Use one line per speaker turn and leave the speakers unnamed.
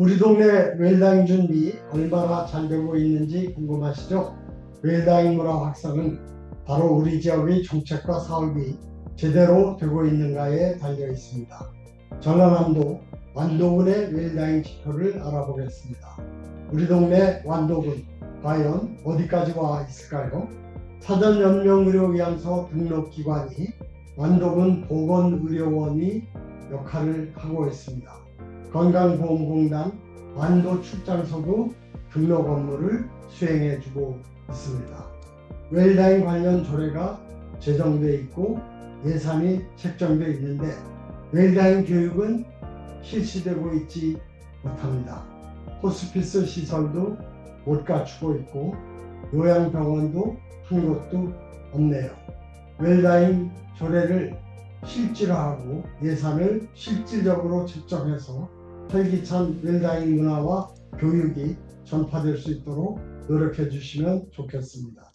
우리 동네 웰다잉 준비 얼마나 잘 되고 있는지 궁금하시죠? 웰다잉 문화 확산은 바로 우리 지역의 정책과 사업이 제대로 되고 있는가에 달려 있습니다. 전라남도 완도군의 웰다잉 지표를 알아보겠습니다. 우리 동네 완도군 과연 어디까지 와 있을까요? 사전연명의료의학소 등록기관이 완도군 보건의료원이 역할을 하고 있습니다. 건강보험공단 완도 출장소도 등록 업무를 수행해주고 있습니다. 웰다잉 관련 조례가 제정돼 있고 예산이 책정돼 있는데 웰다잉 교육은 실시되고 있지 못합니다. 호스피스 시설도 못 갖추고 있고 요양병원도 한 곳도 없네요. 웰다잉 조례를 실질화하고 예산을 실질적으로 책정해서 활기찬 웰다잉 문화와 교육이 전파될 수 있도록 노력해 주시면 좋겠습니다.